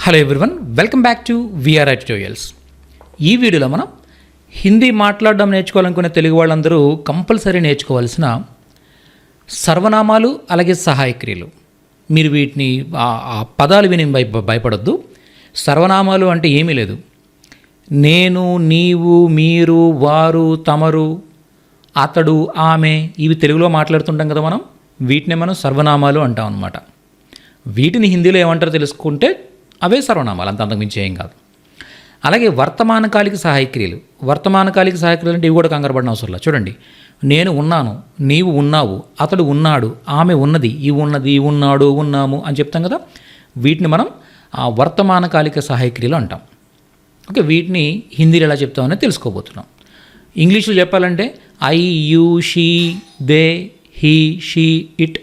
Hello everyone welcome back to VRI tutorials ఈ వీడియోలో మనం హిందీ మాట్లాడడం నేర్చుకోవాలనుకునే తెలుగు వాళ్ళందరూ కంపల్సరీ నేర్చుకోవాల్సిన సర్వనామాలు అలాగే సహాయక్రియలు మీరు వీటిని ఆ- పదాలు విని భయ భయపడొద్దు. సర్వనామాలు అంటే ఏమీ లేదు. నేను నీవు మీరు వారు తమరు అతడు ఆమె ఇవి తెలుగులో మాట్లాడుతుంటాం కదా మనం. వీటిని మనం సర్వనామాలు అంటాం అనమాట వీటిని హిందీలో ఏమంటారో తెలుసుకుంటే అవే సర్వనామాలు. అంత అంతకుమించి ఏం కాదు. అలాగే వర్తమానకాలిక సహాయక్రియలు వర్తమానకాలిక సహాయక్రియలు అంటే ఇవి కూడా కంగారు పడిన అవసరం లేదు. చూడండి. నేను ఉన్నాను నీవు ఉన్నావు అతడు ఉన్నాడు ఆమె ఉన్నది ఇవి ఉన్నది ఇవి ఉన్నాడు ఉన్నాము అని చెప్తాం కదా? వీటిని మనం ఆ వర్తమానకాలిక సహాయక్రియలు అంటాం. ఓకే వీటిని హిందీలో ఎలా చెప్తామని తెలుసుకోబోతున్నాం. ఇంగ్లీష్లో చెప్పాలంటే I you she they he she it.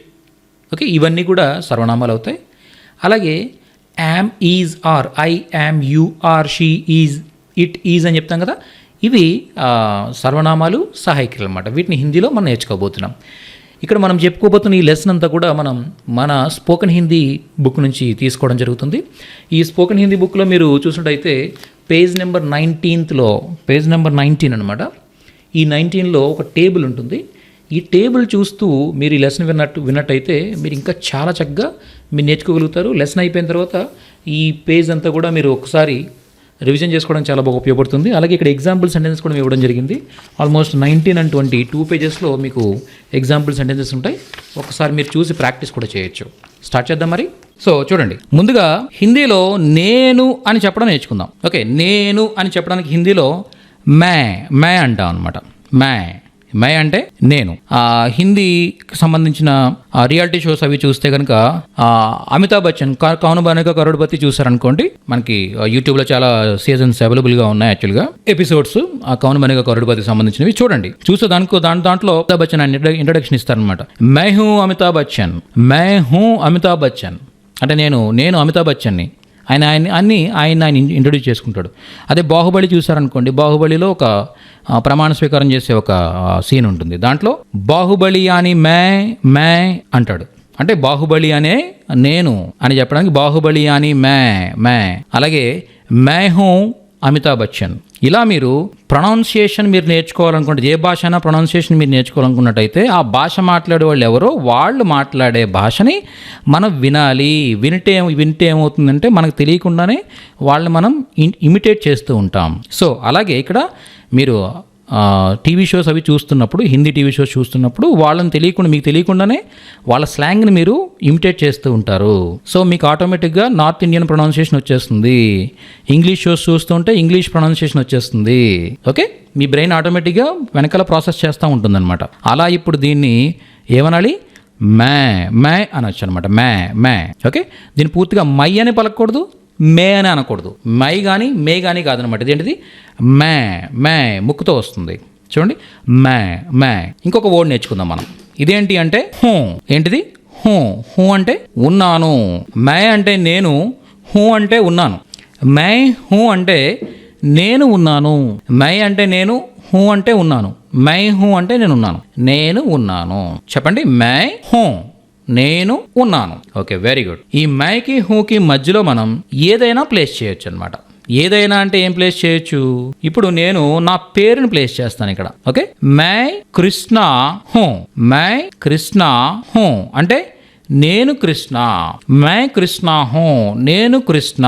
Okay ఇవన్నీ కూడా సర్వనామాలు అవుతాయి. అలాగే am is are I am are she is it is అని చెప్తాం కదా? ఇవి సర్వనామాలు సహాయకులు అనమాట వీటిని హిందీలో మనం నేర్చుకోబోతున్నాం. ఇక్కడ మనం చెప్పుకోబోతున్న ఈ లెసన్ అంతా కూడా మనం మన స్పోకెన్ హిందీ బుక్ నుంచి తీసుకోవడం జరుగుతుంది. ఈ స్పోకెన్ హిందీ బుక్లో మీరు చూసినట్టయితే పేజ్ నెంబర్ నైన్టీన్త్లో పేజ్ నెంబర్ నైన్టీన్ అనమాట ఈ నైన్టీన్లో ఒక టేబుల్ ఉంటుంది. ఈ టేబుల్ చూస్తూ మీరు ఈ లెసన్ విన్నట్టు విన్నట్టయితే మీరు ఇంకా చాలా చక్కగా మీరు నేర్చుకోగలుగుతారు. లెసన్ అయిపోయిన తర్వాత ఈ పేజ్ అంతా కూడా మీరు ఒకసారి రివిజన్ చేసుకోవడం చాలా బాగా ఉపయోగపడుతుంది. అలాగే ఇక్కడ ఎగ్జాంపుల్ సెంటెన్స్ కూడా ఇవ్వడం జరిగింది. Almost nineteen and twenty two పేజెస్లో మీకు ఎగ్జాంపుల్ సెంటెన్సెస్ ఉంటాయి. ఒకసారి మీరు చూసి ప్రాక్టీస్ కూడా చేయొచ్చు. స్టార్ట్ చేద్దాం మరి. సో చూడండి. ముందుగా హిందీలో నేను అని చెప్పడం నేర్చుకుందాం. ఓకే నేను అని చెప్పడానికి హిందీలో మే మే అంటాం అనమాట మే. మే అంటే నేను. ఆ హిందీకి సంబంధించిన రియాలిటీ షోస్ అవి చూస్తే కనుక అమితాబ్ బచ్చన్ కా- కౌను బనక కరోడ్పతి చూసారనుకోండి మనకి యూట్యూబ్లో చాలా సీజన్స్ అవైలబుల్గా ఉన్నాయి యాక్చువల్గా. ఎపిసోడ్స్ ఆ కౌను బనక కరోడ్పతికి సంబంధించినవి చూడండి. చూస్తే దానికి దాని దాంట్లో అమితాబ్ బచ్చన్ ఆయన ఇంట్రడక్షన్ ఇస్తారనమాట మై హూ అమితాబ్ బచ్చన్ మై హూ అమితాబ్ బచ్చన్. అంటే నేను నేను అమితాబ్ బచ్చన్ని. ఆయన ఆయన అన్ని ఆయన ఆయన ఇంట్రొడ్యూస్ చేసుకుంటాడు. అదే బాహుబలి చూసారనుకోండి బాహుబలిలో ఒక ప్రమాణ స్వీకారం చేసే ఒక సీన్ ఉంటుంది. దాంట్లో బాహుబలి అని మే మే అంటాడు. అంటే బాహుబలి అనే నేను అని చెప్పడానికి బాహుబలి అని మే మే. అలాగే మే హూ అమితాబ్ బచ్చన్. ఇలా మీరు ప్రొనౌన్సియేషన్ మీరు నేర్చుకోవాలనుకుంటే ఏ భాష అయినా ప్రొనౌన్సియేషన్ మీరు నేర్చుకోవాలనుకున్నట్టయితే ఆ భాష మాట్లాడే వాళ్ళు ఎవరో వాళ్ళు మాట్లాడే భాషని మనం వినాలి. వింటే వింటే ఏమవుతుందంటే మనకు తెలియకుండానే వాళ్ళని మనం ఇమిటేట్ చేస్తూ ఉంటాం. సో అలాగే ఇక్కడ మీరు టీవీ షోస్ అవి చూస్తున్నప్పుడు హిందీ టీవీ షోస్ చూస్తున్నప్పుడు వాళ్ళని తెలియకుండా మీకు తెలియకుండానే వాళ్ళ స్లాంగ్ని మీరు ఇమిటేట్ చేస్తూ ఉంటారు. సో మీకు ఆటోమేటిక్గా నార్త్ ఇండియన్ ప్రొనౌన్సియేషన్ వచ్చేస్తుంది. ఇంగ్లీష్ షోస్ చూస్తుంటే ఇంగ్లీష్ ప్రొనౌన్సియేషన్ వచ్చేస్తుంది. ఓకే? మీ బ్రెయిన్ ఆటోమేటిక్గా వెనకాల ప్రాసెస్ చేస్తూ ఉంటుందన్నమాట. అలా ఇప్పుడు దీన్ని ఏమనాలి? మ్యా మ్యా అనొచ్చు అనమాట మ్యా మ్యా ఓకే? దీన్ని పూర్తిగా మై అని పలకూడదు మే అని అనకూడదు. మై కానీ మే కానీ కాదనమాట ఇదేంటిది? మే మే ముక్కుతో వస్తుంది. చూడండి. మే మే. ఇంకొక వర్డ్ నేర్చుకుందాం మనం. ఇదేంటి అంటే హూ. ఏంటిది? హూ. హూ అంటే ఉన్నాను. మే అంటే నేను హూ అంటే ఉన్నాను. మై హూ అంటే నేను ఉన్నాను. మై అంటే నేను హూ అంటే ఉన్నాను. మై హూ అంటే నేను ఉన్నాను. నేను ఉన్నాను. చెప్పండి. మై హూ. నేను ఉన్నాను. ఓకే వెరీ గుడ్ ఈ మైకి హూకి మధ్యలో మనం ఏదైనా ప్లేస్ చేయొచ్చు అనమాట ఏదైనా అంటే ఏం ప్లేస్ చేయొచ్చు? ఇప్పుడు నేను నా పేరుని ప్లేస్ చేస్తాను ఇక్కడ. ఓకే మై కృష్ణ హూ మై కృష్ణ హూ. అంటే నేను కృష్ణ మై కృష్ణ హూ నేను కృష్ణ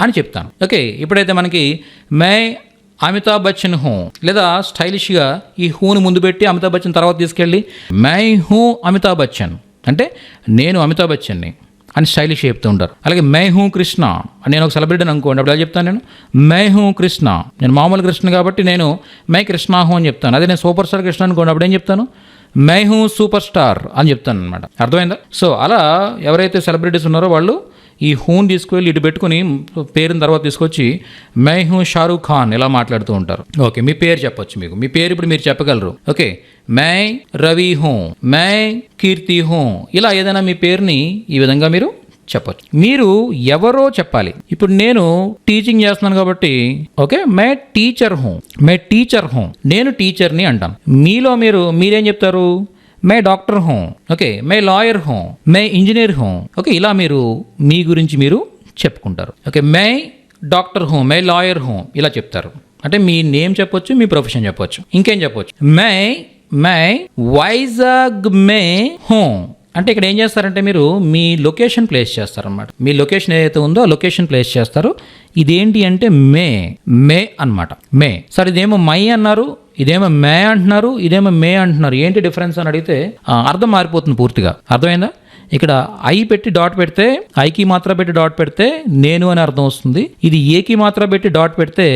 అని చెప్తాను. ఓకే ఇప్పుడైతే మనకి మై అమితాబ్ బచ్చన్ హూ. లేదా స్టైలిష్గా ఈ హూని ముందు పెట్టి అమితాబ్ బచ్చన్ తర్వాత తీసుకెళ్ళి మై హూ అమితాబ్ బచ్చన్. అంటే నేను అమితాబ్ బచ్చన్ని అని స్టైలిష్ చెప్తూ ఉంటారు. అలాగే మై హూ కృష్ణ నేను ఒక సెలబ్రిటీ అనుకోండి అప్పుడు ఎలా చెప్తాను నేను? మై హూ కృష్ణ. నేను మామూలు కృష్ణ కాబట్టి నేను మై కృష్ణ హూ అని చెప్తాను. అదే నేను సూపర్ స్టార్ కృష్ణ అనుకోండి అప్పుడు ఏం చెప్తాను? మై హూ సూపర్ స్టార్ అని చెప్తాను అనమాట అర్థమైందా? సో అలా ఎవరైతే సెలబ్రిటీస్ ఉన్నారో వాళ్ళు ఈ హూన్ తీసుకువెళ్ళి ఇటు పెట్టుకుని పేరుని తర్వాత తీసుకొచ్చి మై హూ షారూఖ్ ఖాన్ ఇలా మాట్లాడుతూ ఉంటారు. ఓకే మీ పేరు చెప్పొచ్చు మీకు. మీ పేరు ఇప్పుడు మీరు చెప్పగలరు. ఓకే మై రవి హూ మై కీర్తి హూ ఇలా ఏదైనా మీ పేరుని ఈ విధంగా మీరు చెప్పచ్చు. మీరు ఎవరో చెప్పాలి. ఇప్పుడు నేను టీచింగ్ చేస్తున్నాను కాబట్టి ఓకే మే టీచర్ హూ మే టీచర్ హూ నేను టీచర్ని అంటాను. మీలో మీరు మీరేం చెప్తారు? మే డాక్టర్ హోం ఓకే మే లాయర్ హోం మే ఇంజనీర్ హోం ఓకే ఇలా మీరు మీ గురించి మీరు చెప్పుకుంటారు. ఓకే మే డాక్టర్ హోం మే లాయర్ హోం ఇలా చెప్తారు. అంటే మీ నేమ్ చెప్పొచ్చు మీ ప్రొఫెషన్ చెప్పొచ్చు ఇంకేం చెప్పొచ్చు. మే మే వైజాగ్ మే హోం అంటే ఇక్కడ ఏం చేస్తారంటే మీరు మీ లొకేషన్ ప్లేస్ చేస్తారనమాట మీ లొకేషన్ ఏదైతే ఉందో ఆ లొకేషన్ ప్లేస్ చేస్తారు. ఇదేంటి అంటే మే మే అన్నమాట. మే. సార్ ఇదేమో మై అన్నారు ఇదేమో మే అంటున్నారు ఇదేమో మే అంటున్నారు. ఏంటి డిఫరెన్స్ అని అడిగితే అర్థం మారిపోతుంది పూర్తిగా. అర్థమైందా? ఇక్కడ ఐ పెట్టి డాట్ పెడితే ఐకి మాత్రం పెట్టి డాట్ పెడితే నేను అని అర్థం వస్తుంది. ఇది ఏకి మాత్రం పెట్టి డాట్ పెడితే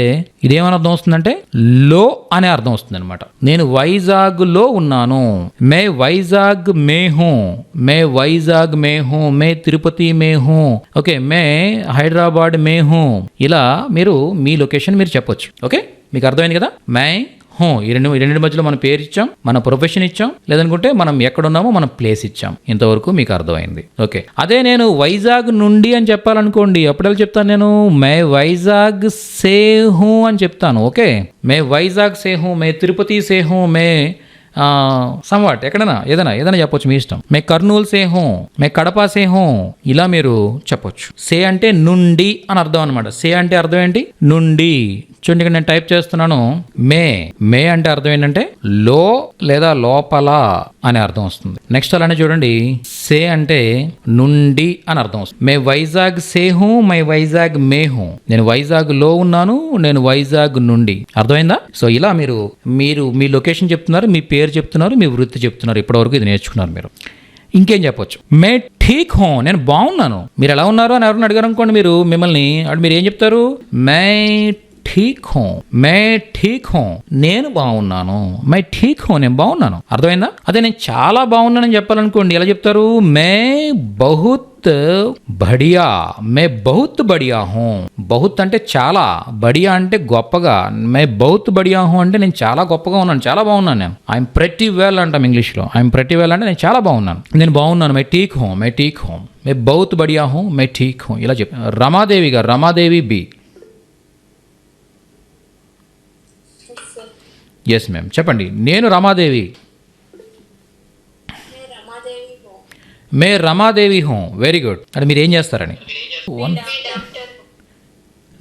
ఇదేమని అర్థం వస్తుందంటే లో అనే అర్థం వస్తుంది అనమాట నేను వైజాగ్లో ఉన్నాను. మే వైజాగ్ మే హూ మే వైజాగ్ మే హూ మే తిరుపతి మే హూ ఓకే మే హైదరాబాద్ మే హూ ఇలా మీరు మీ లొకేషన్ మీరు చెప్పొచ్చు. ఓకే మీకు అర్థమైంది కదా? మై ఈ రెండు రెండు మధ్యలో మన పేరు ఇచ్చాం మన ప్రొఫెషన్ ఇచ్చాం లేదనుకుంటే మనం ఎక్కడున్నామో మనం ప్లేస్ ఇచ్చాం. ఇంతవరకు మీకు అర్థమైంది. ఓకే. అదే నేను వైజాగ్ నుండి అని చెప్పాలనుకోండి అప్పుడెలా చెప్తాను నేను? మే వైజాగ్ సేహు అని చెప్తాను ఓకే? మే వైజాగ్ సేహు మే తిరుపతి సేహు మే సంవాట్ ఎక్కడైనా ఏదైనా ఏదైనా చెప్పొచ్చు మీ ఇష్టం. మే కర్నూలు సేహం మే కడప సేహం ఇలా మీరు చెప్పొచ్చు. సే అంటే నుండి అని అర్థం అనమాట సే అంటే అర్థం ఏంటి? నుండి. చూడండి ఇక్కడ నేను టైప్ చేస్తున్నాను మే. మే అంటే అర్థం ఏంటంటే లో లేదా లోపల అనే అర్థం వస్తుంది. నెక్స్ట్ అలానే చూడండి. సే అంటే నుండి అని అర్థం వస్తుంది. మే వైజాగ్ సే హూ మై వైజాగ్ మే హూ నేను వైజాగ్లో ఉన్నాను నేను వైజాగ్ నుండి. అర్థమైందా? సో ఇలా మీరు మీరు మీ లొకేషన్ చెప్తున్నారు మీ పేరు చెప్తున్నారు మీ వృత్తి చెప్తున్నారు. ఇప్పటివరకు ఇది నేర్చుకున్నారు మీరు. ఇంకేం చెప్పొచ్చు? మే ఠీక్ హో నేను బాగున్నాను. మీరు ఎలా ఉన్నారు అని ఎవరిని అడిగారు అనుకోండి మీరు మిమ్మల్ని. అప్పుడు మీరు ఏం చెప్తారు? మే ఠీక్ హో మే ఠీక్ హో నేను బాగున్నాను మై ఠీక్ హో నేను బాగున్నాను అర్థమైందా? అదే నేను చాలా బాగున్నానని చెప్పాలనుకోండి ఎలా చెప్తారు? మే బహుత్ బడియా మే బహుత్ బడియా హూ. బహుత్ అంటే చాలా బడియా అంటే గొప్పగా మే బహుత్ బడియా హూ అంటే నేను చాలా గొప్పగా ఉన్నాను చాలా బాగున్నాను నేను. ఐఎమ్ ప్రతి వెల్ అంటాం ఇంగ్లీష్లో. ఐఎమ్ ప్రతి వెల్ అంటే నేను చాలా బాగున్నాను నేను బాగున్నాను మై టీక్ హోమ్ మై టీక్ హోమ్ మే బహుత్ బడియా హూ మై ఠీక్ హూ ఇలా చెప్పి. రమాదేవి గారు రమాదేవి బి. ఎస్ మ్యామ్ చెప్పండి. నేను రమాదేవి. మే రమాదేవి హోమ్ వెరీ గుడ్ అంటే మీరు ఏం చేస్తారని?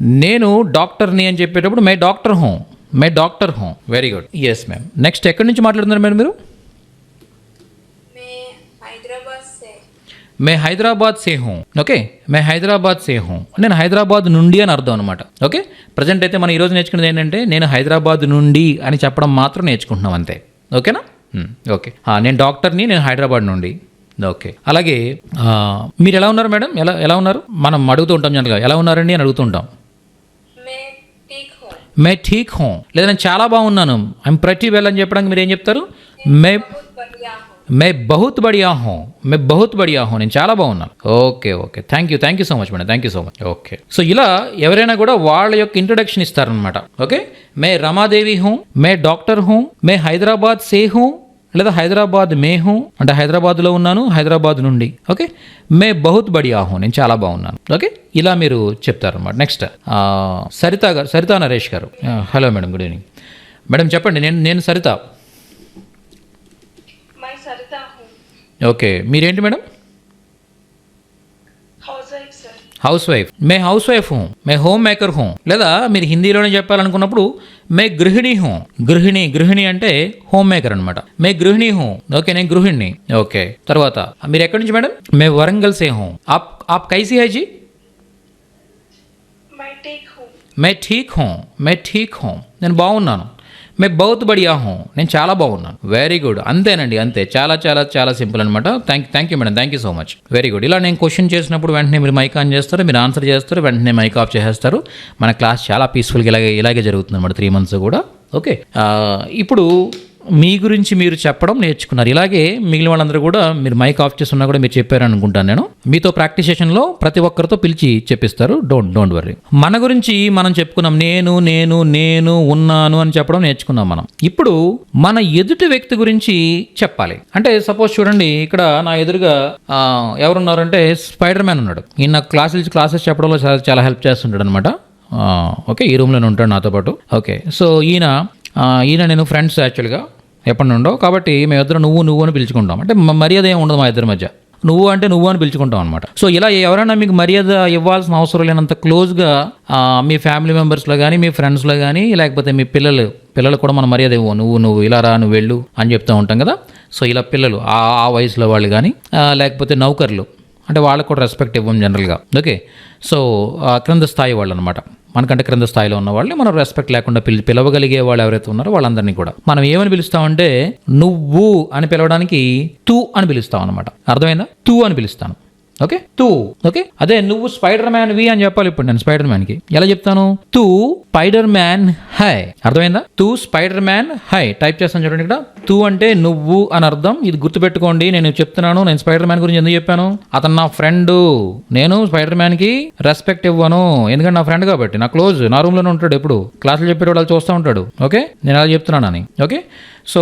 నేను డాక్టర్ని అని చెప్పేటప్పుడు మే డాక్టర్ హోమ్ మే doctor home very good yes ma'am next ఎక్కడి నుంచి మాట్లాడుతున్నారు మేడం మీరు? మే హైదరాబాద్ సే హోమ్ ఓకే మే హైదరాబాద్ సే హోమ్ నేను హైదరాబాద్ నుండి అని అర్థం అనమాట ఓకే ప్రజెంట్ అయితే మనం ఈరోజు నేర్చుకునేది ఏంటంటే నేను హైదరాబాద్ నుండి అని చెప్పడం మాత్రం నేర్చుకుంటున్నాం అంతే ఓకేనా ఓకే hmm, నేను డాక్టర్ని నేను హైదరాబాద్ నుండి ఓకే అలాగే మీరు ఎలా ఉన్నారు మేడం? ఎలా ఎలా ఉన్నారు? మనం అడుగుతూ ఉంటాం జనరల్గా ఎలా ఉన్నారండి అని అడుగుతూ ఉంటాం. మే ఠీక్ హోం. లేదా నేను చాలా బాగున్నాను. ఐఎమ్ ప్రతి వెల్ అని చెప్పడానికి మీరు ఏం చెప్తారు? మే మే బహుత్ బడియా హోం మే బహుత్ బడియా హోం నేను చాలా బాగున్నాను. Okay okay thank you thank you so much madam thank you so much okay so ఇలా ఎవరైనా కూడా వాళ్ళ యొక్క ఇంట్రొడక్షన్ ఇస్తారనమాట ఓకే మే రమాదేవి హోం మే డాక్టర్ హోం మే హైదరాబాద్ సే హోం లేదా హైదరాబాద్ మే హూ అంటే హైదరాబాద్లో ఉన్నాను హైదరాబాద్ నుండి. ఓకే మే బహుత్ బడియా ఆహో నేను చాలా బాగున్నాను. ఓకే ఇలా మీరు చెప్తారనమాట నెక్స్ట్ సరిత గారు సరితా నరేష్ గారు. Hello madam good evening madam చెప్పండి నేను నేను సరిత. ఓకే. మీరేంటి మేడం? హౌస్ వైఫ్ మే హౌస్ వైఫ్ హూ మే హోమ్ మేకర్ హూ. లేదా మీరు హిందీలోనే చెప్పాలనుకున్నప్పుడు మే గృహిణి హూ. గృహిణి గృహిణి అంటే హోమ్ మేకర్ అనమాట మే గృహిణి హూ. ఓకే నేను గృహిణి ఓకే. తర్వాత మీరు ఎక్కడి నుంచి మేడం? మే వరంగల్ సే హూ. ఆప్ ఆప్ కైసి హై జీ? మే ఠీక్ హూ. మే ఠీక్ హూ. నేను బాగున్నాను. మే బౌత్ బడియా హూ నేను చాలా బాగున్నాను వెరీ గుడ్ అంతేనండి అంతే చాలా చాలా చాలా సింపుల్ అనమాట thank thank you madam thank you so much very good ఇలా నేను క్వశ్చన్ చేసినప్పుడు వెంటనే మీరు మైక్ ఆన్ చేస్తారు మీరు ఆన్సర్ చేస్తారు వెంటనే మైక్ ఆఫ్ చేసేస్తారు మన క్లాస్ చాలా పీస్ఫుల్గా ఇలాగే ఇలాగే జరుగుతుంది అనమాట త్రీ మంత్స్ కూడా ఓకే ఇప్పుడు మీ గురించి మీరు చెప్పడం నేర్చుకున్నారు. ఇలాగే మిగిలిన వాళ్ళందరూ కూడా మీరు మైక్ ఆఫ్ చేస్తున్నా కూడా మీరు చెప్పారు అనుకుంటాను నేను. మీతో ప్రాక్టీస్ సెషన్లో ప్రతి ఒక్కరితో పిలిచి చెప్పిస్తారు. Don't don't worry. మన గురించి మనం చెప్పుకున్నాం. నేను నేను నేను ఉన్నాను అని చెప్పడం నేర్చుకున్నాం మనం. ఇప్పుడు మన ఎదుటి వ్యక్తి గురించి చెప్పాలి. అంటే సపోజ్ చూడండి ఇక్కడ నా ఎదురుగా ఎవరున్నారంటే స్పైడర్ మ్యాన్ ఉన్నాడు. ఈయన క్లాసెస్ క్లాసెస్ చెప్పడంలో చాలా చాలా హెల్ప్ చేస్తుంటాడు అనమాట ఓకే ఈ రూమ్లోనే ఉంటాడు నాతో పాటు. ఓకే సో ఈయన ఈయన నేను ఫ్రెండ్స్ యాక్చువల్గా ఎప్పటి నుండో. కాబట్టి మేమిద్దరం నువ్వు నువ్వు అని పిలుచుకుంటాం. అంటే మర్యాద ఏమి ఉండదు మా ఇద్దరి మధ్య. నువ్వు అంటే నువ్వు అని పిలుచుకుంటాం అనమాట సో ఇలా ఎవరైనా మీకు మర్యాద ఇవ్వాల్సిన అవసరం లేనంత క్లోజ్గా మీ ఫ్యామిలీ మెంబర్స్లో కానీ మీ ఫ్రెండ్స్లో కానీ లేకపోతే మీ పిల్లలు పిల్లలు కూడా మనం మర్యాద ఇవ్వం నువ్వు నువ్వు ఇలా రా నువ్వు వెళ్ళు అని చెప్తూ ఉంటాం కదా. సో ఇలా పిల్లలు ఆ ఆ వయసులో వాళ్ళు కానీ లేకపోతే నౌకర్లు అంటే వాళ్ళకు కూడా రెస్పెక్ట్ ఇవ్వం జనరల్గా ఓకే సో క్రింద స్థాయి వాళ్ళు అనమాట మనకంటే క్రింద స్థాయిలో ఉన్న వాళ్ళని మనం రెస్పెక్ట్ లేకుండా పిలి పిలవగలిగే వాళ్ళు ఎవరైతే ఉన్నారో వాళ్ళందరినీ కూడా. మనం ఏమని పిలుస్తామంటే నువ్వు అని పిలవడానికి తూ అని పిలుస్తాం అనమాట అర్థమైందా? తూ అని పిలుస్తాను. ఓకే? తూ. ఓకే? అదే నువ్వు స్పైడర్ మ్యాన్ వి అని చెప్పాలి ఇప్పుడు నేను స్పైడర్ మ్యాన్కి. ఎలా చెప్తాను? తూ స్పైడర్ మ్యాన్ హై. అర్థమైందా? తూ స్పైడర్ మ్యాన్ హై. టైప్ చేస్తాను చూడండి ఇక్కడ. తూ అంటే నువ్వు అని అర్థం. ఇది గుర్తుపెట్టుకోండి. నేను చెప్తున్నాను. నేను స్పైడర్ మ్యాన్ గురించి ఎందుకు చెప్పాను? అతను నా ఫ్రెండ్ నేను స్పైడర్ మ్యాన్కి రెస్పెక్ట్ ఇవ్వను. ఎందుకంటే నా ఫ్రెండ్ కాబట్టి. నా క్లోజ్ నా రూమ్లోనే ఉంటాడు ఎప్పుడు. క్లాసులు చెప్పేటప్పుడు వాళ్ళు చూస్తూ ఉంటాడు. ఓకే? నేను అలా చెప్తున్నానని ఓకే? సో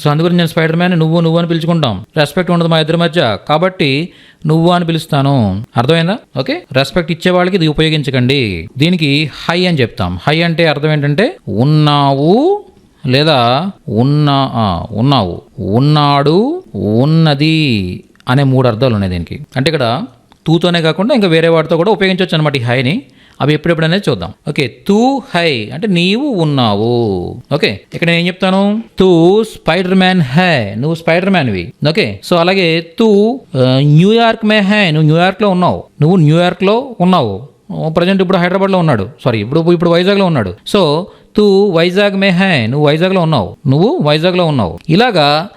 సో అందుగురించి నేను స్పైడర్ మ్యాన్ నువ్వు నువ్వు అని పిలుచుకుంటాం. రెస్పెక్ట్ ఉండదు మా ఇద్దరి మధ్య. కాబట్టి నువ్వు అని పిలుస్తాను. అర్థమైందా? ఓకే? రెస్పెక్ట్ ఇచ్చే వాళ్ళకి ఇది ఉపయోగించకండి. దీనికి హై అని చెప్తాం. హై అంటే అర్థం ఏంటంటే ఉన్నావు లేదా ఉన్నా ఉన్నావు. ఉన్నాడు ఉన్నది అనే మూడు అర్థాలు ఉన్నాయి దీనికి. అంటే ఇక్కడ తూతోనే కాకుండా ఇంకా వేరే వాటితో కూడా ఉపయోగించవచ్చు అనమాట ఈ హైని. అవి ఎప్పుడెప్పుడనే చూద్దాం. ఓకే తూ హై అంటే నీవు ఉన్నావు. ఓకే ఇక్కడ నేను ఏం చెప్తాను? తూ స్పైడర్ మ్యాన్ హై. నువ్వు స్పైడర్ మ్యాన్వి ఓకే సో అలాగే తూ న్యూయార్క్ మే హై. నువ్వు న్యూయార్క్లో ఉన్నావు. నువ్వు న్యూయార్క్లో ఉన్నావు. ప్రజెంట్ ఇప్పుడు హైదరాబాద్లో ఉన్నాడు. సారీ ఇప్పుడు ఇప్పుడు వైజాగ్లో ఉన్నాడు. సో తూ వైజాగ్ మే హై. నువ్వు వైజాగ్లో ఉన్నావు. నువ్వు వైజాగ్లో ఉన్నావు. ఇలాగా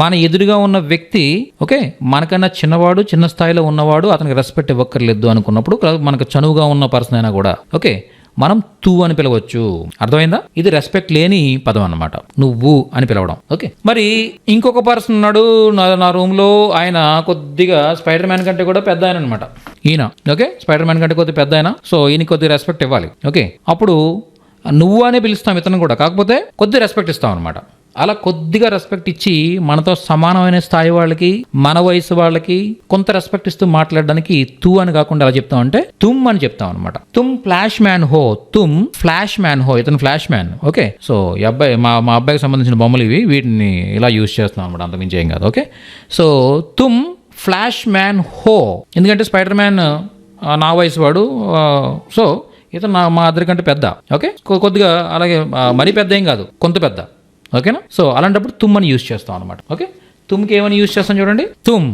మన ఎదురుగా ఉన్న వ్యక్తి ఓకే మనకన్నా చిన్నవాడు చిన్న స్థాయిలో ఉన్నవాడు అతనికి రెస్పెక్ట్ ఇవ్వక్కర్లేదు అనుకున్నప్పుడు మనకు చనువుగా ఉన్న పర్సన్ అయినా కూడా ఓకే మనం తూ అని పిలవచ్చు. అర్థమైందా? ఇది రెస్పెక్ట్ లేని పదం అనమాట నువ్వు అని పిలవడం ఓకే. మరి ఇంకొక పర్సన్ ఉన్నాడు నా నా రూమ్లో ఆయన కొద్దిగా స్పైడర్ మ్యాన్ కంటే కూడా పెద్ద ఆయన అనమాట ఈయన ఓకే స్పైడర్ మ్యాన్ కంటే కొద్దిగా పెద్ద ఆయన సో ఈయన కొద్దిగా రెస్పెక్ట్ ఇవ్వాలి ఓకే. అప్పుడు నువ్వు అనే పిలుస్తాం ఇతను కూడా కాకపోతే కొద్ది రెస్పెక్ట్ ఇస్తాం అనమాట అలా కొద్దిగా రెస్పెక్ట్ ఇచ్చి మనతో సమానమైన స్థాయి వాళ్ళకి మన వయసు వాళ్ళకి కొంత రెస్పెక్ట్ ఇస్తూ మాట్లాడడానికి తూ అని కాకుండా ఎలా చెప్తాం అంటే తుమ్ అని చెప్తాం అనమాట తుమ్ ఫ్లాష్ మ్యాన్ హో తుమ్ ఫ్లాష్ మ్యాన్ హో ఇతను ఫ్లాష్ మ్యాన్ ఓకే సో ఈ అబ్బాయి మా మా అబ్బాయికి సంబంధించిన బొమ్మలు ఇవి వీటిని ఇలా యూజ్ చేస్తున్నాం అనమాట అంతమించి ఏం కాదు ఓకే సో తుమ్ ఫ్లాష్ మ్యాన్ హో ఎందుకంటే స్పైడర్ మ్యాన్ నా వయసు వాడు సో ఇతను నా మా అందరికంటే పెద్ద ఓకే కొద్దిగా అలాగే మరీ పెద్ద ఏం కాదు కొంత పెద్ద. ఓకేనా? సో అలాంటప్పుడు తుమ్ అని యూజ్ చేస్తాం అనమాట ఓకే? తుమ్కి ఏమని యూజ్ చేస్తాం చూడండి. తుమ్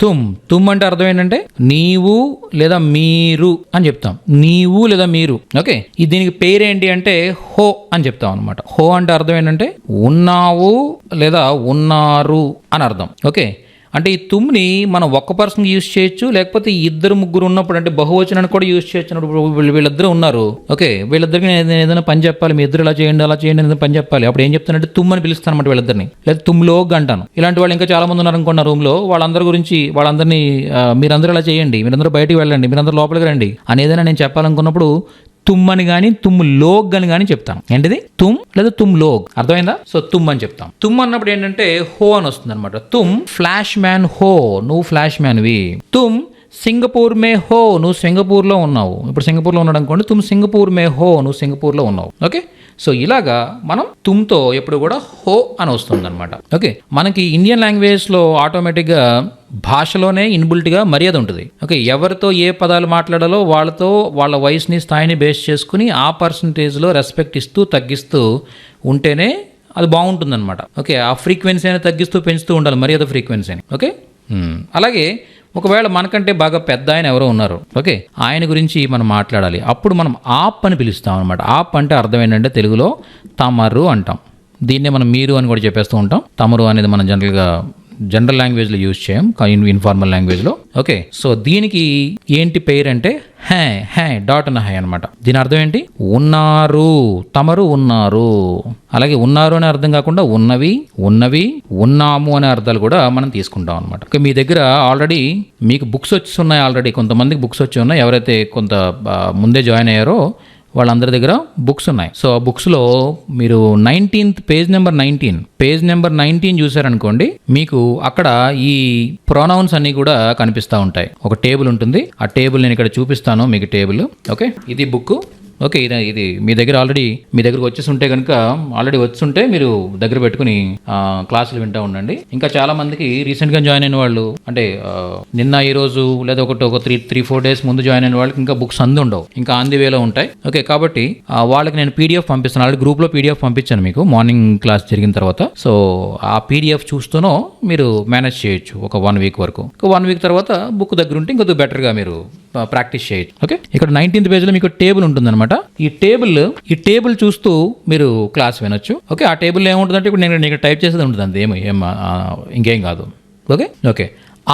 తుమ్. తుమ్ అంటే అర్థం ఏంటంటే నీవు లేదా మీరు అని చెప్తాం. నీవు లేదా మీరు. ఓకే? ఇది దీనికి పేరేంటి అంటే హో అని చెప్తాం అనమాట హో అంటే అర్థం ఏంటంటే ఉన్నావు లేదా ఉన్నారు అని అర్థం. ఓకే? అంటే ఈ తుమ్ని మనం ఒక్క పర్సన్కి యూజ్ చేయొచ్చు లేకపోతే ఇద్దరు ముగ్గురు ఉన్నప్పుడు అంటే బహువచనాన్ని కూడా యూజ్ చేయొచ్చు వీళ్ళు వీళ్ళిద్దరు ఉన్నారు. ఓకే వీళ్ళిద్దరికి నేను ఏదైనా- పని చెప్పాలి మీ ఇద్దరు ఇలా చేయండి అలా చేయండి ఏదైనా పని చెప్పాలి. అప్పుడు ఏం చెప్తానంటే తుమ్ అని పిలుస్తాను అనమాట వీళ్ళిద్దరిని. లేదా తుమ్లో అంటాను. ఇలాంటి వాళ్ళు ఇంకా చాలా మంది ఉన్నారు అనుకున్న రూమ్లో వాళ్ళందరి గురించి వాళ్ళందరినీ మీరందరూ ఇలా చేయండి మీరందరూ బయటికి వెళ్ళండి మీరందరూ లోపలికి రండి అని ఏదైనా నేను చెప్పాలనుకున్నప్పుడు తుమ్ అని కానీ తుమ్ లోగ్ అని కానీ చెప్తాను ఏంటిది? తుమ్ లేదా తుమ్ లోగ్? అర్థమైందా? సో తుమ్ అని చెప్తాం. తుమ్ అన్నప్పుడు ఏంటంటే హో అని వస్తుంది అనమాట తుమ్ ఫ్లాష్ మ్యాన్ హో నువ్వు ఫ్లాష్ మ్యాన్వి. తుమ్ సింగపూర్ మే హో నువ్వు సింగపూర్లో ఉన్నావు. ఇప్పుడు సింగపూర్లో ఉన్నాడు అనుకోండి తుమ్ సింగపూర్ మే హో నువ్వు సింగపూర్లో ఉన్నావు. ఓకే? సో ఇలాగా మనం తుమ్తో ఎప్పుడు కూడా హో అని వస్తుంది అనమాట ఓకే? మనకి ఇండియన్ లాంగ్వేజ్లో ఆటోమేటిక్గా భాషలోనే ఇన్బుల్ట్గా మర్యాద ఉంటుంది. ఓకే? ఎవరితో ఏ పదాలు మాట్లాడాలో వాళ్ళతో వాళ్ళ వయసుని స్థాయిని బేస్ చేసుకుని ఆ పర్సంటేజ్లో రెస్పెక్ట్ ఇస్తూ తగ్గిస్తూ ఉంటేనే అది బాగుంటుందన్నమాట. ఓకే? ఆ ఫ్రీక్వెన్సీ అయినా తగ్గిస్తూ పెంచుతూ ఉండాలి మర్యాద ఫ్రీక్వెన్సీని. ఓకే? అలాగే ఒకవేళ మనకంటే బాగా పెద్ద ఆయన ఎవరో ఉన్నారు ఓకే ఆయన గురించి మనం మాట్లాడాలి. అప్పుడు మనం ఆప్ అని పిలుస్తాం అనమాట ఆప్ అంటే అర్థం ఏంటంటే తెలుగులో తమరు అంటాం. దీన్నే మనం మీరు అని కూడా చెప్పేస్తూ ఉంటాం. తమరు అనేది మనం జనరల్గా జనరల్ లాంగ్వేజ్లో యూజ్ చేయం ఇన్ఫార్మల్ లాంగ్వేజ్లో. ఓకే సో దీనికి ఏంటి పేరు అంటే హే హే డాట్ అన్న హై అనమాట దీని అర్థం ఏంటి? ఉన్నారు. తమరు ఉన్నారు. అలాగే ఉన్నారు అనే అర్థం కాకుండా ఉన్నవి ఉన్నవి ఉన్నాము అనే అర్థాలు కూడా మనం తీసుకుంటాం అనమాట మీ దగ్గర ఆల్రెడీ మీకు బుక్స్ వచ్చి ఉన్నాయి ఆల్రెడీ కొంతమందికి బుక్స్ వచ్చి ఉన్నాయి. ఎవరైతే కొంత ముందే జాయిన్ అయ్యారో వాళ్ళందరి దగ్గర బుక్స్ ఉన్నాయి. సో ఆ బుక్స్లో మీరు nineteenth page number nineteen page number nineteen చూసారనుకోండి మీకు అక్కడ ఈ ప్రొనౌన్స్ అన్నీ కూడా కనిపిస్తూ ఉంటాయి. ఒక టేబుల్ ఉంటుంది. ఆ టేబుల్ నేను ఇక్కడ చూపిస్తాను మీకు టేబుల్. ఓకే? ఇది బుక్ ఓకే ఇది ఇది మీ దగ్గర ఆల్రెడీ మీ దగ్గరకు వచ్చేసి ఉంటే కనుక ఆల్రెడీ వచ్చి ఉంటే మీరు దగ్గర పెట్టుకుని క్లాసులు వింటూ ఉండండి. ఇంకా చాలా మందికి రీసెంట్గా జాయిన్ అయిన వాళ్ళు అంటే నిన్న ఈ రోజు లేదా ఒకటి ఒక త్రీ త్రీ ఫోర్ డేస్ ముందు జాయిన్ అయిన వాళ్ళకి ఇంకా బుక్స్ అంది ఉండవు ఇంకా అంది వేలో ఉంటాయి. ఓకే కాబట్టి వాళ్ళకి నేను పీడిఎఫ్ పంపిస్తాను. ఆల్రెడీ గ్రూప్లో పీడిఎఫ్ పంపించాను మీకు మార్నింగ్ క్లాస్ జరిగిన తర్వాత. సో ఆ పీడిఎఫ్ చూస్తూనో మీరు మేనేజ్ చేయొచ్చు ఒక వన్ వీక్ వరకు. ఒక వన్ వీక్ తర్వాత బుక్ దగ్గర ఉంటే ఇంకొద్ది బెటర్గా మీరు ప్రాక్టీస్ చేయొచ్చు. ఓకే ఇక్కడ నైన్టీన్త్ పేజ్లో మీకు టేబుల్ ఉంటుందన్నమాట. ఈ టేబుల్ ఈ టేబుల్ చూస్తూ మీరు క్లాస్ వినొచ్చు. ఓకే ఆ టేబుల్లో ఏముంటుందంటే ఇప్పుడు నేను నీకు టైప్ చేసేది ఉంటుంది అంతే ఏమి ఏం ఇంకేం కాదు. Okay okay.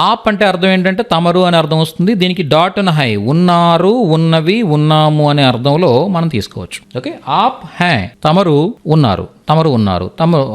ఆప్ అంటే అర్థం ఏంటంటే తమరు అనే అర్థం వస్తుంది. దీనికి డాట్ అండ్ హై ఉన్నారు ఉన్నవి ఉన్నాము అనే అర్థంలో మనం తీసుకోవచ్చు. ఓకే ఆప్ హై తమరు ఉన్నారు తమరు ఉన్నారు తమరు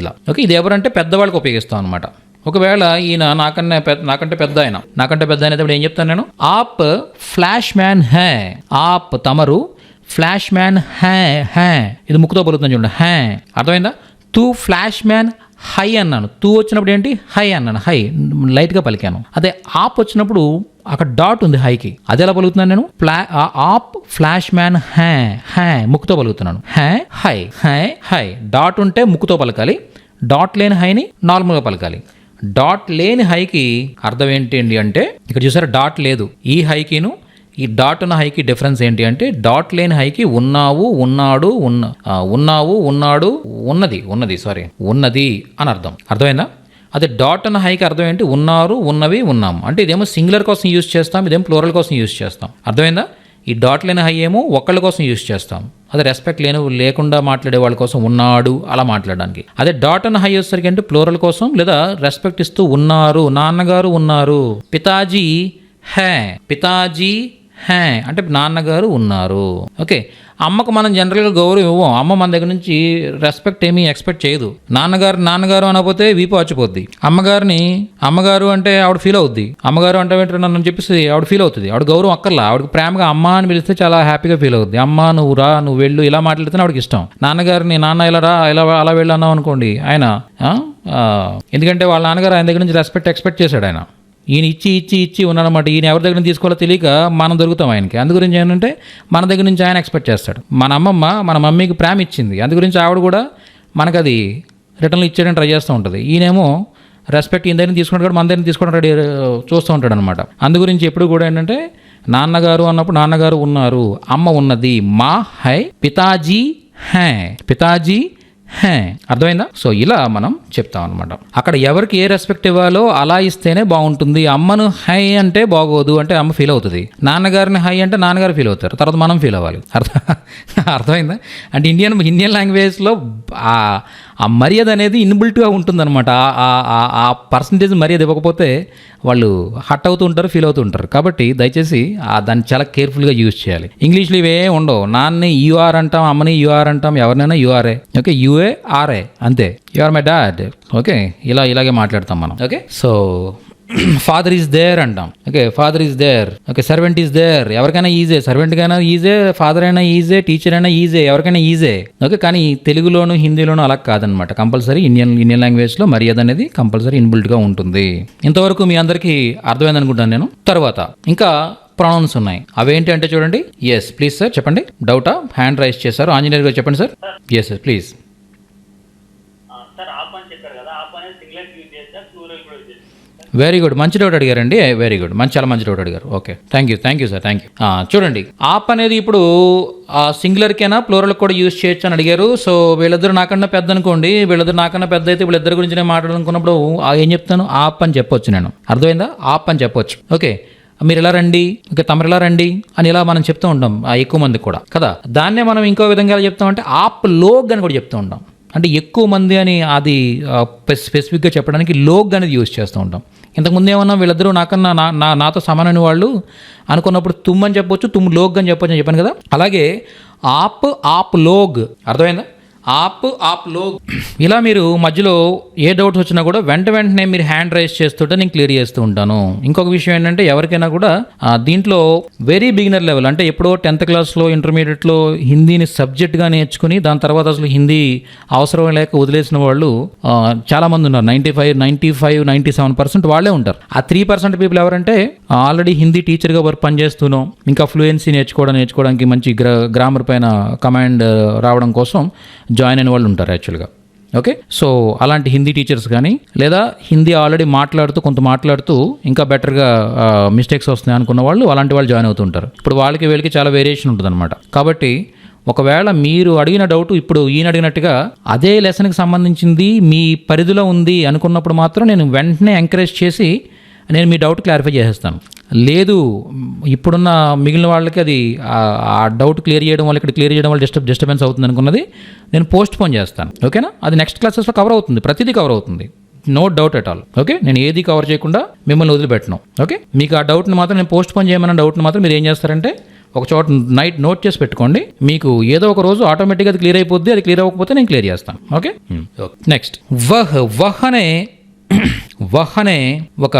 ఇలా. ఓకే ఇది ఎవరంటే పెద్దవాళ్ళకి ఉపయోగిస్తాం అనమాట ఒకవేళ ఈయన నాకన్నా పెద్ద నాకంటే పెద్ద ఆయన. నాకంటే పెద్ద ఆయన ఏం చెప్తాను నేను? ఆప్ ఫ్లాష్ మ్యాన్ హే. ఆప్ తమరు ఫ్లాష్ మ్యాన్ హే హే. ఇది ముక్కుతో పలుకుతుంది చూడండి. హే. అర్థమైందా? తూ ఫ్లాష్ మ్యాన్ హై అన్నాను. తూ వచ్చినప్పుడు ఏంటి? హై అన్నాను. హై. లైట్గా పలికాను. అదే ఆప్ వచ్చినప్పుడు అక్కడ డాట్ ఉంది హైకి. అది ఎలా పలుకుతున్నాను నేను? ఫ్లా ఆప్ ఫ్లాష్ మ్యాన్ హే హే. ముక్కుతో పలుకుతున్నాను. హే హై హై హై. డాట్ ఉంటే ముక్కుతో పలకాలి. డాట్ లేని హైని నార్మల్గా పలకాలి. డాట్ లేని హైకి అర్థం ఏంటి అంటే ఇక్కడ చూసారా డాట్ లేదు. ఈ హైకిను ఈ డాట్ ఉన్న హైకి డిఫరెన్స్ ఏంటి అంటే డాట్ లేని హైకి ఉన్నావు ఉన్నాడు ఉన్న ఉన్నావు ఉన్నాడు ఉన్నది ఉన్నది సారీ ఉన్నది అని అర్థం. అర్థమైందా? అదే డాట్ అన్న హైకి అర్థం ఏంటి? ఉన్నారు ఉన్నవి ఉన్నాము అంటే ఇదేమో సింగులర్ కోసం యూజ్ చేస్తాం ఇదేమో ప్లోరల్ కోసం యూజ్ చేస్తాం. అర్థమైందా? ఈ డాట్ లేని హై ఏమో ఒక్కళ్ళ కోసం యూజ్ చేస్తాం. అదే రెస్పెక్ట్ లేని లేకుండా మాట్లాడే వాళ్ళ కోసం ఉన్నాడు అలా మాట్లాడడానికి. అదే డాట్ అండ్ హై వచ్చేసరికి అంటే ప్లోరల్ కోసం లేదా రెస్పెక్ట్ ఇస్తూ ఉన్నారు నాన్నగారు ఉన్నారు. పితాజీ హే పితాజీ హే అంటే నాన్నగారు ఉన్నారు. ఓకే అమ్మకు మనం జనరల్గా గౌరవం ఇవ్వం. అమ్మ మన దగ్గర నుంచి రెస్పెక్ట్ ఏమీ ఎక్స్పెక్ట్ చేయదు. నాన్నగారు నాన్నగారు అనకపోతే వీపు వచ్చిపోద్ది అమ్మగారిని అమ్మగారు అంటే ఆవిడ ఫీల్ అవుద్ది. అమ్మగారు అంటే ఏంటంటే నన్ను చెప్పేసి ఆవిడ ఫీల్ అవుతుంది. ఆవిడ గౌరవం అక్కర్లా. ఆవిడకి ప్రేమగా అమ్మ అని పిలిస్తే చాలా హ్యాపీగా ఫీల్ అవుద్ది. అమ్మ నువ్వు రా నువ్వు వెళ్ళు ఇలా మాట్లాడితే ఆవిడకి ఇష్టం. నాన్నగారిని నాన్న ఇలా రా ఇలా అలా వెళ్ళు అన్నావు అనుకోండి. ఆయన ఎందుకంటే వాళ్ళ నాన్నగారు ఆయన దగ్గర నుంచి రెస్పెక్ట్ ఎక్స్పెక్ట్ చేశాడు ఆయన. ఈయన ఇచ్చి ఇచ్చి ఇచ్చి ఉన్నాడనమాట ఈయన ఎవరి దగ్గర నుంచి తీసుకోవాలో తెలియక మనం దొరుకుతాం ఆయనకి. అందు గురించి ఏంటంటే మన దగ్గర నుంచి ఆయన ఎక్స్పెక్ట్ చేస్తాడు. మన అమ్మమ్మ మన మమ్మీకి ప్రేమ ఇచ్చింది. అందు గురించి ఆవిడ కూడా మనకు అది రిటర్న్లు ఇచ్చేయడానికి ట్రై చేస్తూ ఉంటుంది. ఈయనేమో రెస్పెక్ట్ ఈయన దగ్గర తీసుకుంటాడు కూడా మన దగ్గర తీసుకోవడం రెడీ చూస్తూ ఉంటాడు అనమాట అందు గురించి ఎప్పుడు కూడా ఏంటంటే నాన్నగారు అన్నప్పుడు నాన్నగారు ఉన్నారు. అమ్మ ఉన్నది మా హై పితాజీ హై. పితాజీ హే అర్థమైందా? సో ఇలా మనం చెప్తాం అనమాట అక్కడ ఎవరికి ఏ రెస్పెక్ట్ ఇవ్వాలో అలా ఇస్తేనే బాగుంటుంది. అమ్మను హై అంటే బాగోదు అంటే అమ్మ ఫీల్ అవుతుంది. నాన్నగారిని హై అంటే నాన్నగారు ఫీల్ అవుతారు. తర్వాత మనం ఫీల్ అవ్వాలి. అర్థం అర్థమైందా? అంటే ఇండియన్ ఇండియన్ లాంగ్వేజ్లో ఆ మర్యాద అనేది ఇన్బిల్ట్గా ఉంటుందన్నమాట. ఆ- ఆ- పర్సంటేజ్ మర్యాద ఇవ్వకపోతే వాళ్ళు హట్ అవుతూ ఉంటారు ఫీల్ అవుతూ ఉంటారు. కాబట్టి దయచేసి ఆ దాన్ని చాలా కేర్ఫుల్గా యూజ్ చేయాలి. ఇంగ్లీష్లో ఇవే ఉండవు. నాన్ని యూఆర్ అంటాం అమ్మని యూఆర్ అంటాం ఎవరినైనా యూఆర్ఏ ఓకే యూఏ ఆర్ఏ అంతే. You are my dad. Okay ఇలా ఇలాగే మాట్లాడతాం మనం. Okay so father is there అంటాం. Okay father is there okay servant is there ఎవరికైనా ఈజే సర్వెంట్ కైనా ఈజే ఫాదర్ అయినా ఈజే టీచర్ అయినా ఈజే ఎవరికైనా ఈజే ఓకే కానీ తెలుగులోను హిందీలోను అలా కాదనమాట కంపల్సరీ ఇండియన్ ఇండియన్ లాంగ్వేజ్లో మర్యాద అనేది కంపల్సరీ ఇన్బిల్ట్గా ఉంటుంది. ఇంతవరకు మీ అందరికీ అర్థమైంది అనుకుంటాను నేను. తర్వాత ఇంకా ప్రొనౌన్స్ ఉన్నాయి. అవేంటి అంటే చూడండి. ఎస్ ప్లీజ్ సార్ చెప్పండి. డౌటా హ్యాండ్ రైస్ చేశారు. ఆంజనేయర్ గారు చెప్పండి సార్ ఎస్ సార్ ప్లీజ్ ఆ, సార్ ఆప్ అని చెప్పారు కదా ఆప్ అనేది సింగులర్ యూజ్ చేస్తా ప్లూరల్ కూడా యూజ్ చేస్తా వెరీ గుడ్ మంచి డౌట్ అడిగారండి. వెరీ గుడ్ మంచి చాలా మంచి డౌట్ అడిగారు. Okay thank you thank you sir thank you చూడండి. ఆప్ అనేది ఇప్పుడు సింగులర్కైనా ప్లోరల్ కూడా యూజ్ చేయొచ్చు అని అడిగారు. సో వీళ్ళిద్దరు నాకన్నా పెద్ద అనుకోండి వీళ్ళిద్దరు నాకన్నా పెద్ద అయితే వీళ్ళిద్దరి గురించి నేను మాట్లాడాలనుకున్నప్పుడు ఏం చెప్తాను? ఆప్ అని చెప్పొచ్చు నేను. అర్థమైందా? ఆప్ అని చెప్పొచ్చు. ఓకే మీరు ఇలా రండి. ఇంకా తమరు ఇలా రండి అని ఇలా మనం చెప్తూ ఉంటాం ఆ ఎక్కువ మంది కూడా. కదా? దాన్నే మనం ఇంకో విధంగా ఎలా చెప్తామంటే ఆప్ లోగ్ అని కూడా చెప్తూ ఉంటాం. అంటే ఎక్కువ మంది అని అది స్పెసిఫిక్గా చెప్పడానికి లోగ్ అనేది యూజ్ చేస్తూ ఉంటాం. ఇంతకుముందు ఏమన్నా వీళ్ళిద్దరూ నాకన్నా నా నా నాతో సమానమైన వాళ్ళు అనుకున్నప్పుడు తుమ్ అని చెప్పొచ్చు తుమ్ లోగ్ అని చెప్పొచ్చు అని చెప్పాను కదా? అలాగే ఆప్ ఆప్ లోగ్. అర్థమైందా? ఆప్ ఆప్లో. ఇలా మీరు మధ్యలో ఏ డౌట్స్ వచ్చినా కూడా వెంట వెంటనే మీరు హ్యాండ్ రైజ్ చేస్తుంటే నేను క్లియర్ చేస్తూ ఉంటాను. ఇంకొక విషయం ఏంటంటే ఎవరికైనా కూడా దీంట్లో వెరీ బిగినర్ లెవెల్ అంటే ఎప్పుడో టెన్త్ క్లాస్లో ఇంటర్మీడియట్లో హిందీని సబ్జెక్ట్గా నేర్చుకుని దాని తర్వాత అసలు హిందీ అవసరం లేక వదిలేసిన వాళ్ళు చాలామంది చాలా మంది ఉన్నారు. Ninety five ninety five ninety seven percent వాళ్ళే ఉంటారు. ఆ త్రీ పర్సెంట్ పీపుల్ ఎవరంటే ఆల్రెడీ హిందీ టీచర్గా వర్క్ పనిచేస్తున్నాం ఇంకా ఫ్లూయెన్సీ నేర్చుకోవడం నేర్చుకోవడానికి మంచి గ్రా గ్రామర్ పైన కమాండ్ రావడం కోసం జాయిన్ అయిన వాళ్ళు ఉంటారు యాక్చువల్గా. ఓకే? సో అలాంటి హిందీ టీచర్స్ కానీ లేదా హిందీ ఆల్రెడీ మాట్లాడుతూ కొంత మాట్లాడుతూ ఇంకా బెటర్గా మిస్టేక్స్ వస్తున్నాయి అనుకున్న వాళ్ళు అలాంటి వాళ్ళు జాయిన్ అవుతుంటారు. ఇప్పుడు వాళ్ళకి వీళ్ళకి చాలా వేరియేషన్ ఉంటుంది కాబట్టి ఒకవేళ మీరు అడిగిన డౌట్ ఇప్పుడు ఈయన అడిగినట్టుగా అదే లెసన్కి సంబంధించింది మీ పరిధిలో ఉంది అనుకున్నప్పుడు మాత్రం నేను వెంటనే ఎంకరేజ్ చేసి నేను మీ డౌట్ క్లారిఫై చేసేస్తాను. లేదు. ఇప్పుడున్న మిగిలిన వాళ్ళకి అది ఆ- డౌట్ క్లియర్ చేయడం వల్ల ఇక్కడ క్లియర్ చేయడం వల్ల డిస్టర్బ్ డిస్టర్బెన్స్ అవుతుంది అనుకున్నది నేను పోస్ట్ పోన్ చేస్తాను. ఓకేనా? అది నెక్స్ట్ క్లాసెస్లో కవర్ అవుతుంది ప్రతిదీ కవర్ అవుతుంది. No doubt at all okay? నేను ఏది కవర్ చేయకుండా మిమ్మల్ని వదిలిపెట్టను. ఓకే? మీకు ఆ డౌట్ని మాత్రం నేను పోస్ట్ పోన్ చేయమన్న డౌట్ని మాత్రం మీరు ఏం చేస్తారంటే ఒక చోట నైట్ నోట్ చేసి పెట్టుకోండి. మీకు ఏదో ఒక రోజు ఆటోమేటిక్గా అది క్లియర్ అయిపోద్ది అది క్లియర్ అవ్వకపోతే నేను క్లియర్ చేస్తాను. ఓకే? నెక్స్ట్ వహ్ వహ్ అనే వహ్ అనే ఒక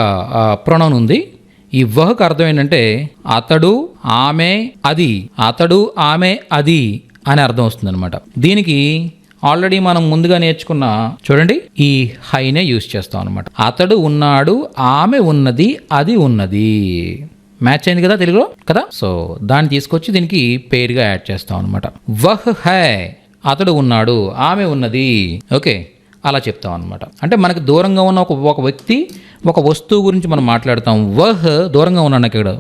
ప్రొనౌన్ ఉంది. ఈ వహ్కి అర్థం ఏంటంటే అతడు ఆమె అది అతడు ఆమె అది అని అర్థం వస్తుంది అనమాట దీనికి ఆల్రెడీ మనం ముందుగా నేర్చుకున్న చూడండి ఈ హైనే యూస్ చేస్తాం అనమాట అతడు ఉన్నాడు ఆమె ఉన్నది అది ఉన్నది. మ్యాచ్ అయింది కదా తెలుగులో? కదా? సో దాన్ని తీసుకొచ్చి దీనికి పేరుగా యాడ్ చేస్తాం అనమాట వహ్ హై అతడు ఉన్నాడు ఆమె ఉన్నది. ఓకే. అలా చెప్తాం అనమాట అంటే మనకు దూరంగా ఉన్న ఒక ఒక వ్యక్తి ఒక వస్తువు గురించి మనం మాట్లాడతాం. వహ్ దూరంగా ఉన్నాడు ఇక్కడ.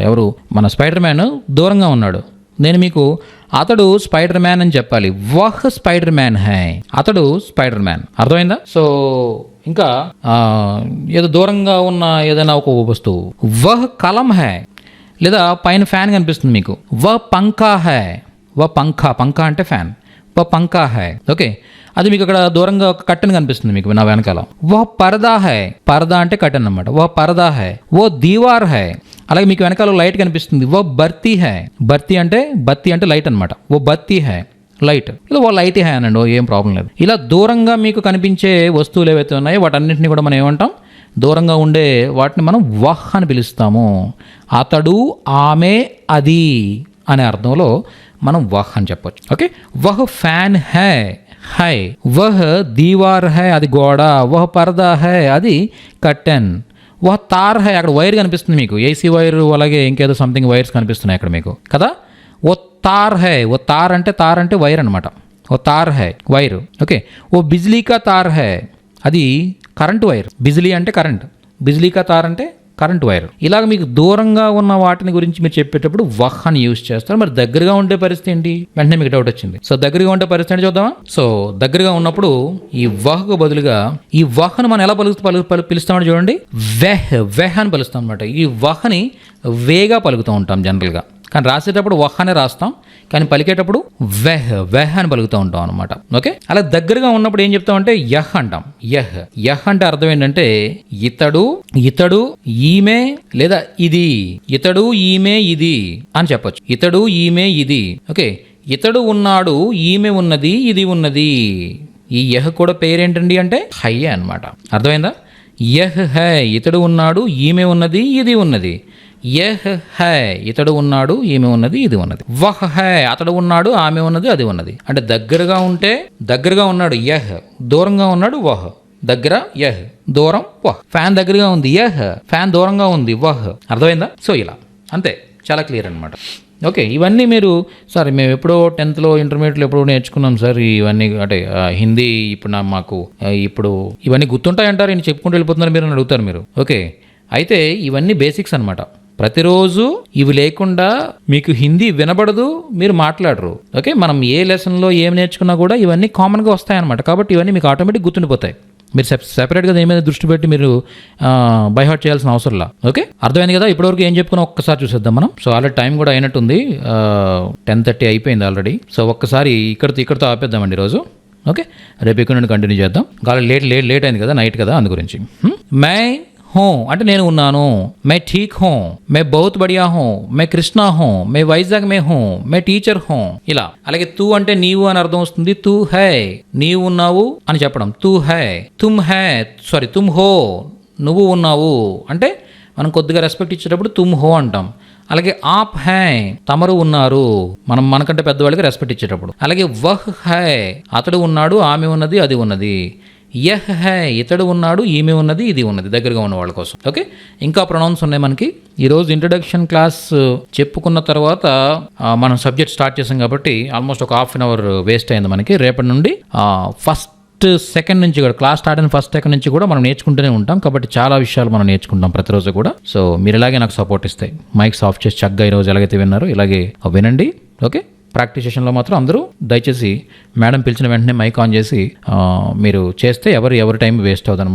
ఎవరు? మన స్పైడర్ మ్యాన్ దూరంగా ఉన్నాడు. నేను మీకు అతడు స్పైడర్ మ్యాన్ అని చెప్పాలి. వహ్ స్పైడర్ మ్యాన్ హై. అతడు స్పైడర్ మ్యాన్ అర్థమైందా? సో ఇంకా ఏదో దూరంగా ఉన్న ఏదైనా ఒక వస్తువు. వహ్ కలం హై. లేదా పైన ఫ్యాన్ కనిపిస్తుంది మీకు. వ పంఖా హై. వ పంఖా. పంఖా అంటే ఫ్యాన్. వ పంఖా హై. ఓకే. అది మీకు అక్కడ దూరంగా ఒక కట్టెన్ కనిపిస్తుంది మీకు నా వెనకాల. వా పరదా హై. పరదా అంటే కట్టెన్ అనమాట ఓ పరదా హై. ఓ దీవార్ హై. అలాగే మీకు వెనకాల లైట్ కనిపిస్తుంది. ఓ బర్తీ హై. బర్తీ అంటే బత్తి అంటే లైట్ అనమాట ఓ బత్తి హై. లైట్. ఇలా ఓ లైట్ హై అనండి. ఓ ఏం ప్రాబ్లం లేదు. ఇలా దూరంగా మీకు కనిపించే వస్తువులు ఏవైతే ఉన్నాయో వాటన్నింటినీ కూడా మనం ఏమంటాం? దూరంగా ఉండే వాటిని మనం వహ్ అని పిలుస్తాము. అతడు ఆమె అది అనే అర్థంలో మనం వహ్ అని చెప్పొచ్చు. ఓకే? వహ్ ఫ్యాన్ హై. హై. వహ్ దీవార్ హై అది గోడ. వహ్ పరదా హై అది కట్టెన్. వహ్ తార్ హై అక్కడ వైర్ కనిపిస్తుంది మీకు. ఏసీ వైర్ అలాగే ఇంకేదో సంథింగ్ వైర్స్ కనిపిస్తున్నాయి అక్కడ మీకు. కదా? ఓ తార్ హై. ఓ తార్ అంటే తార్ అంటే వైర్ అనమాట ఓ తార్ హై వైర్. ఓకే. ఓ బిజ్లీ కా తార్ హై అది కరెంట్ వైర్. బిజ్లీ అంటే కరెంట్. బిజ్లీ కా తార్ అంటే కరెంట్ వైర్. ఇలాగ మీకు దూరంగా ఉన్న వాటిని గురించి మీరు చెప్పేటప్పుడు వహ్ అని యూస్ చేస్తారు. మరి దగ్గరగా ఉండే పరిస్థితి ఏంటి? వెంటనే మీకు డౌట్ వచ్చింది. సో దగ్గరగా ఉండే పరిస్థితి ఏంటి చూద్దామా? సో దగ్గరగా ఉన్నప్పుడు ఈ వహ్కు బదులుగా ఈ వహ్ను మనం ఎలా పలుకు పలు పిలుస్తామని చూడండి. వెహ్ వెహ్ అని పిలుస్తాం అనమాట ఈ వహ్ని వేగా పలుకుతూ ఉంటాం జనరల్గా. కానీ రాసేటప్పుడు వహ్ అనే రాస్తాం కానీ పలికేటప్పుడు వెహ్ వెహ్ అని పలుకుతూ ఉంటాం అనమాట ఓకే? అలా దగ్గరగా ఉన్నప్పుడు ఏం చెప్తామంటే యహ్ అంటాం. యహ్. యహ్ అంటే అర్థం ఏంటంటే ఇతడు ఇతడు ఈమె లేదా ఇది. ఇతడు ఈమె ఇది అని చెప్పొచ్చు. ఇతడు ఈమె ఇది. ఓకే? ఇతడు ఉన్నాడు ఈమె ఉన్నది ఇది ఉన్నది. ఈ యహ్ కూడా పేరేంటండి అంటే హయ్యే అన్నమాట. అర్థమైందా? యహ్ హై ఇతడు ఉన్నాడు ఈమె ఉన్నది ఇది ఉన్నది. యహ్ హై ఇతడు ఉన్నాడు ఈమె ఉన్నది ఇది ఉన్నది. వహ్ హై అతడు ఉన్నాడు ఆమె ఉన్నది అది ఉన్నది. అంటే దగ్గరగా ఉంటే దగ్గరగా ఉన్నాడు యహ్ దూరంగా ఉన్నాడు వహ్. దగ్గర యహ్ దూరం వహ్. ఫ్యాన్ దగ్గరగా ఉంది యహ్ ఫ్యాన్ దూరంగా ఉంది వహ్. అర్థమైందా? సో ఇలా. అంతే. చాలా క్లియర్ అనమాట ఓకే ఇవన్నీ మీరు సార్ మేము ఎప్పుడో టెన్త్లో ఇంటర్మీడియట్లో ఎప్పుడో నేర్చుకున్నాం సార్ ఇవన్నీ అంటే హిందీ ఇప్పుడు నా మాకు ఇప్పుడు ఇవన్నీ గుర్తుంటాయంటారు నేను చెప్పుకుంటూ వెళ్ళిపోతున్నారు మీరు అని అడుగుతారు మీరు. ఓకే అయితే ఇవన్నీ బేసిక్స్ అనమాట ప్రతిరోజు ఇవి లేకుండా మీకు హిందీ వినబడదు మీరు మాట్లాడరు. ఓకే? మనం ఏ లెసన్లో ఏం నేర్చుకున్నా కూడా ఇవన్నీ కామన్గా వస్తాయన్నమాట. కాబట్టి ఇవన్నీ మీకు ఆటోమేటిక్ గుర్తుండిపోతాయి. మీరు సెప్ సెపరేట్గా దేని మీద దృష్టి పెట్టి మీరు బైహార్ట్ చేయాల్సిన అవసరంలా. ఓకే? అర్థమైంది కదా? ఇప్పటివరకు ఏం చెప్పుకున్నా ఒక్కసారి చూసేద్దాం మనం. సో ఆల్రెడీ టైం కూడా అయినట్టుంది. టెన్ థర్టీ అయిపోయింది ఆల్రెడీ. సో ఒక్కసారి ఇక్కడితో ఇక్కడితో ఆపేద్దామండి ఈరోజు. ఓకే? రేపు ఇక్కడ నుండి కంటిన్యూ చేద్దాం. కాలం లేట్ లేట్ లేట్ అయింది కదా? నైట్ కదా? అందు గురించి మై హో అంటే నేను ఉన్నాను. మే ఠీక్ హో మే బహుత్ బడియా హో మే కృష్ణ హో మే వైజాగ్ మే హో మే టీచర్ హో. ఇలా. అలాగే తూ అంటే నీవు అని అర్థం వస్తుంది. తూ హై నీవు ఉన్నావు అని చెప్పడం. తూ హై తుమ్ హై సారీ తుమ్ హో నువ్వు ఉన్నావు. అంటే మనం కొద్దిగా రెస్పెక్ట్ ఇచ్చేటప్పుడు తుమ్ హో అంటాం. అలాగే ఆప్ హై తమరు ఉన్నారు. మనం మనకంటే పెద్దవాళ్ళకి రెస్పెక్ట్ ఇచ్చేటప్పుడు. అలాగే వహ్ హై అతడు ఉన్నాడు ఆమె ఉన్నది అది ఉన్నది. యహ్ హై ఇతడు ఉన్నాడు ఈమె ఉన్నది ఇది ఉన్నది దగ్గరగా ఉన్న వాళ్ళ కోసం. ఓకే? ఇంకా ప్రొనౌన్స్ ఉన్నాయి మనకి. ఈరోజు ఇంట్రడక్షన్ క్లాస్ చెప్పుకున్న తర్వాత మనం సబ్జెక్ట్ స్టార్ట్ చేసాం కాబట్టి ఆల్మోస్ట్ ఒక హాఫ్ అన్ అవర్ వేస్ట్ అయింది మనకి. రేపటి నుండి ఫస్ట్ సెకండ్ నుంచి కూడా క్లాస్ స్టార్ట్ అయిన ఫస్ట్ సెకండ్ నుంచి కూడా మనం నేర్చుకుంటూనే ఉంటాం. కాబట్టి చాలా విషయాలు మనం నేర్చుకుంటాం ప్రతిరోజు కూడా. సో మీరు ఇలాగే నాకు సపోర్ట్ ఇస్తాయి మైక్స్ ఆఫ్ చేసి చక్కగా ఈరోజు ఎలాగైతే విన్నారో ఇలాగే వినండి. ఓకే? ప్రాక్టీస్ సెషన్లో మాత్రం అందరూ దయచేసి మేడం పిలిచిన వెంటనే మైక్ ఆన్ చేసి మీరు చేస్తే ఎవరు ఎవరి టైం వేస్ట్ అవుతుంది